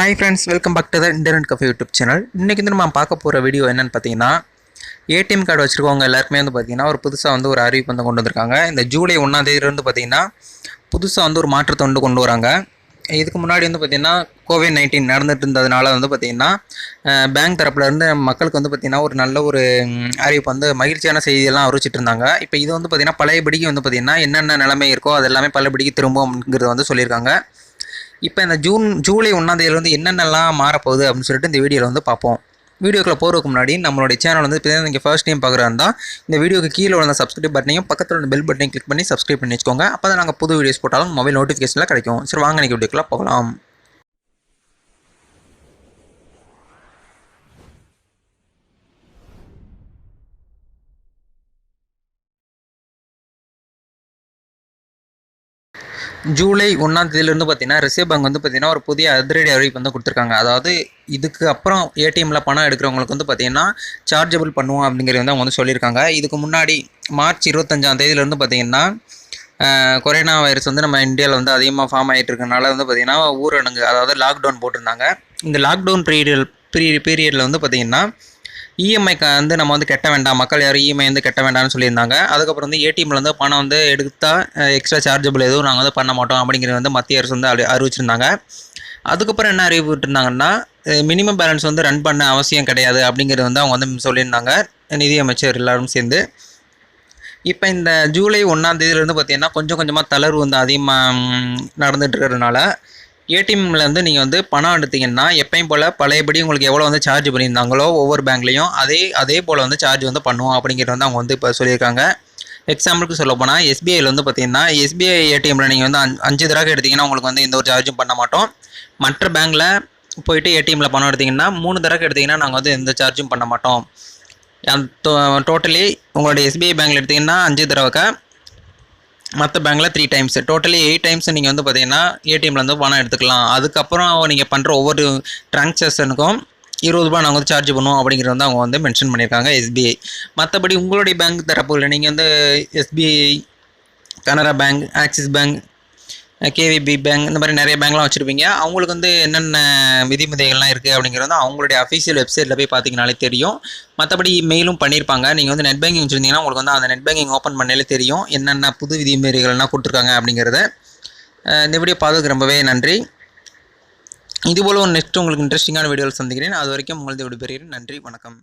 Hi friends welcome back to the internet cafe YouTube channel இன்றைக்கி வந்து நம்ம பார்க்க போகிற வீடியோ என்னென்னு பார்த்தீங்கன்னா ஏடிஎம் கார்டு வச்சுருக்கவங்க எல்லாருக்குமே வந்து பார்த்திங்கன்னா ஒரு புதுசாக வந்து ஒரு அறிவிப்பு வந்து கொண்டு வந்திருக்காங்க. இந்த ஜூலை ஒன்றாம் தேதியிலேருந்து பார்த்திங்கன்னா புதுசாக வந்து ஒரு மாற்றத்தை வந்து கொண்டு வராங்க. இதுக்கு முன்னாடி வந்து பார்த்திங்கன்னா கோவிட் நைன்டீன் நடந்துட்டு இருந்ததுனால வந்து பார்த்திங்கன்னா பேங்க் தரப்புலேருந்து மக்களுக்கு வந்து பார்த்திங்கன்னா ஒரு நல்ல ஒரு அறிவிப்பு வந்து மகிழ்ச்சியான செய்தியெல்லாம் அறிவிச்சிட்டு இருந்தாங்க. இப்போ இது வந்து பார்த்திங்கன்னா பழையபடிக்கு வந்து பார்த்திங்கன்னா என்னென்ன நிலைமை இருக்கோ அது எல்லாமே பழையபடிக்கு அப்படிங்கிறத வந்து சொல்லியிருக்காங்க. இப்போ இந்த ஜூன் ஜூலை ஒன்றாந்தேதியில வந்து என்னென்னலாம் மாறப்போகுது அப்படின்னு சொல்லிட்டு இந்த வீடியோவில் வந்து பார்ப்போம். வீடியோக்குள்ள போகிறதுக்கு முன்னாடி நம்மளுடைய சேனல் வந்து இப்போ நீங்கள் ஃபர்ஸ்ட் டைம் பார்க்குறதா இந்த வீடியோக்கு கீழே உள்ள சப்ஸ்கிரைப் பட்டனையும் பக்கத்தில் உள்ள பெல் பட்டனையும் கிளிக் பண்ணி சப்ஸ்கிரைப் பண்ணி வச்சுக்கோங்க அப்போ தான் நாங்கள் புது வீடியோஸ் போட்டாலும் மொபைல் நோட்டிஃபிகேஷனில் கிடைக்கும். சரி வாங்க நீங்கள் வீடியோக்குள்ளே போகலாம். ஜூலை ஒன்றாம் தேதியிலேருந்து பார்த்தீங்கன்னா ரிசர்வ் பேங்க் வந்து பார்த்தீங்கன்னா ஒரு புதிய அதிரடி அறிவிப்பு வந்து கொடுத்துருக்காங்க. அதாவது இதுக்கு அப்புறம் ஏடிஎம்மில் பணம் எடுக்கிறவங்களுக்கு வந்து பார்த்தீங்கன்னா சார்ஜபிள் பண்ணுவோம் அப்படிங்கிறது வந்து அவங்க வந்து சொல்லியிருக்காங்க. இதுக்கு முன்னாடி மார்ச் இருபத்தஞ்சாம் தேதியிலேருந்து பார்த்தீங்கன்னா கொரோனா வைரஸ் வந்து நம்ம இந்தியாவில் வந்து அதிகமாக ஃபார்ம் ஆகிட்டு இருக்கனால வந்து பார்த்தீங்கன்னா ஊரடங்கு அதாவது லாக்டவுன் போட்டிருந்தாங்க. இந்த லாக்டவுன் பீரியட் பீரியட் பீரியடில் வந்து பார்த்தீங்கன்னா இஎம்ஐக்கு வந்து நம்ம வந்து கெட்ட வேண்டாம். மக்கள் யாரும் இஎம்ஐ வந்து கெட்ட வேண்டாம்னு சொல்லியிருந்தாங்க. அதுக்கப்புறம் வந்து ஏடிஎம்மில் வந்து பணம் வந்து எடுத்தால் எக்ஸ்ட்ரா சார்ஜபிள் எதுவும் நாங்கள் வந்து பண்ண மாட்டோம் அப்படிங்கிறது வந்து மத்திய அரசு வந்து அறி அறிவிச்சிருந்தாங்க. அதுக்கப்புறம் என்ன அறிவிட்டிருந்தாங்கன்னா மினிமம் பேலன்ஸ் வந்து ரன் பண்ண அவசியம் கிடையாது அப்படிங்கிறது வந்து அவங்க வந்து சொல்லியிருந்தாங்க. நிதியமைச்சர் எல்லாரும் சேர்ந்து. இப்போ இந்த ஜூலை ஒன்றாம் தேதியிலேருந்து பார்த்தீங்கன்னா கொஞ்சம் கொஞ்சமாக தளர்வு வந்து அதிகமாக நடந்துட்டு இருக்கிறதுனால ஏடிஎம்லேருந்து நீங்கள் வந்து பணம் எடுத்தீங்கன்னா எப்பயும் போல் பழையபடி உங்களுக்கு எவ்வளோ வந்து சார்ஜ் பண்ணியிருந்தாங்களோ ஒவ்வொரு பேங்க்லேயும் அதே அதே போல் வந்து சார்ஜ் வந்து பண்ணுவோம் அப்படிங்கிறது வந்து அவங்க வந்து இப்போ சொல்லியிருக்காங்க. எக்ஸாம்பிளுக்கு சொல்ல போனால் எஸ்பிஐயில் வந்து பார்த்தீங்கன்னா எஸ்பிஐ ஏடிஎம்மில் நீங்கள் வந்து அஞ்சு- தடவை எடுத்தீங்கன்னா உங்களுக்கு வந்து எந்த ஒரு சார்ஜும் பண்ண மாட்டோம். மற்ற பேங்க்கில் போயிட்டு ஏடிஎம்மில் பணம் எடுத்தீங்கன்னா மூணு தடவை எடுத்தீங்கன்னா நாங்கள் வந்து எந்த சார்ஜும் பண்ண மாட்டோம். டோட்டலி உங்களுடைய எஸ்பிஐ பேங்க்கில் எடுத்தீங்கன்னா அஞ்சு தடவைக்கு மற்ற பேங்க்கில் three times totally eight times நீங்கள் வந்து பார்த்தீங்கன்னா ஏடிஎம்லேருந்து வந்து பணம் எடுத்துக்கலாம். அதுக்கப்புறம் நீங்கள் பண்ணுற ஒவ்வொரு ட்ரான்சாக்ஷனுக்கும் இருபது ரூபா நாங்கள் வந்து சார்ஜ் பண்ணுவோம் அப்படிங்கிறது வந்து அவங்க வந்து மென்ஷன் பண்ணியிருக்காங்க எஸ்பிஐ மற்றபடி உங்களுடைய பேங்க் தரப்புல நீங்கள் வந்து SBI Canara bank Axis bank KVB bank இந்த மாதிரி நிறைய பேங்க்லாம் வச்சுருப்பீங்க. அவங்களுக்கு வந்து என்னென்ன விதிமுறைகள்லாம் இருக்குது அப்படிங்கிறது வந்து அவங்களுடைய அஃபீஷியல் வெப்சைட்டில் போய் பார்த்தீங்கனாலே தெரியும். மற்றபடி மெயிலும் பண்ணியிருப்பாங்க நீங்கள் வந்து நெட் பேங்கிங் வச்சுருந்தீங்கன்னா உங்களுக்கு வந்து அந்த நெட் பேங்கிங் ஓப்பன் பண்ணாலே தெரியும். என்னென்ன புது விதிமுறைகள்லாம் கொடுத்துருக்காங்க அப்படிங்கிறத. இந்த வீடியோ பார்த்ததுக்கு ரொம்பவே நன்றி. இதுபோல் ஒரு நெக்ஸ்ட் உங்களுக்கு இன்ட்ரெஸ்டிங்கான வீடியோவில் சந்திக்கிறேன். அது வரைக்கும் உங்களது விடுபெறுகிறேன். நன்றி. வணக்கம்.